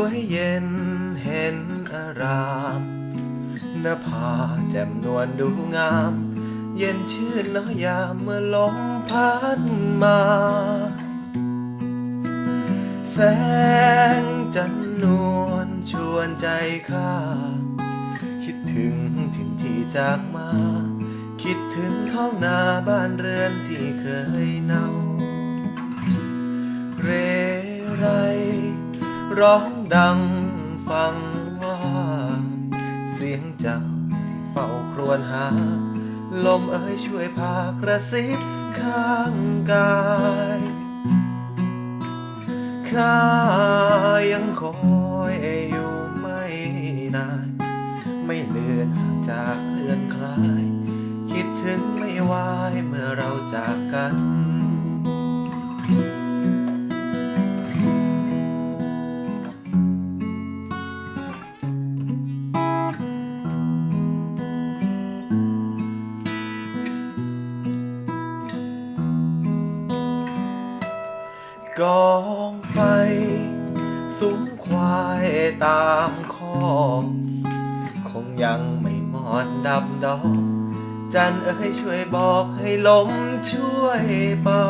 วยเย็นเห็นอารามหน้าผาแจ่มนวลดูงาม เย็นชื่นน้อยยามเมื่อลมพัดมา แสงจันนวลชวนใจข้า คิดถึงถิ่นที่จากมา คิดถึงท้องนาบ้านเรือนที่เคยเนา เรไร ร้องดังฟังว่า เสียงเจ้าที่เฝ้าครวญหา ลมเอ้ยช่วยพากระซิบข้างกายข้ายังคอยอยู่ไม่นาน ไม่เลือนห่างจากเลือนคลาย คิดถึงไม่ไหวายเมื่อเราจากกัน กองไฟ สุมควายตามคอกคงยังไม่หมดดำดอก จันเอ้ยช่วยบอกให้ลมช่วยเป่า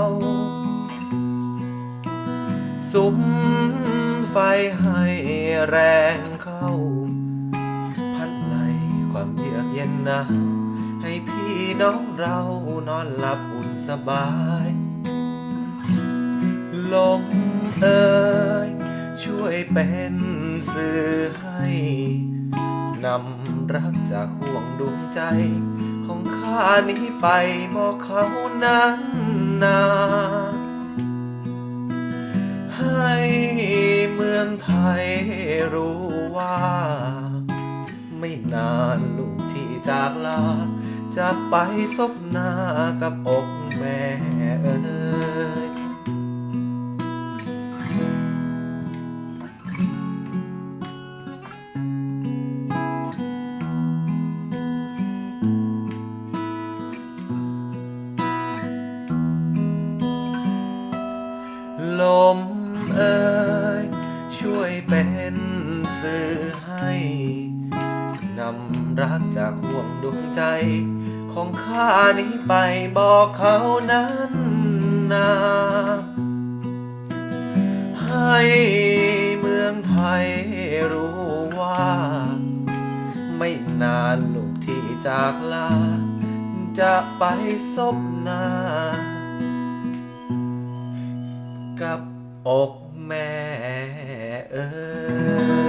สุมไฟให้แรงเข้า พัดไหลความเยือกเย็นหนาวให้พี่น้องเรานอนหลับอุ่นสบาย ลมเอ่ยช่วยเป็นสื่อให้นำรักจากห่วงดวงใจ ของข้านี้ไปบอกเขานั้นนาให้เมืองไทยรู้ว่า ไม่นานลูกที่จากลาจะไปซบหน้ากับอกแม่เอ่ย สื่อให้นำรักจากห่วงดวงใจ ของข้านี้ไปบอกเขานั้นนาให้เมืองไทยรู้ว่า ไม่นานลูกที่จากลา จะไปซบหน้า กับอกแม่เอ๋ย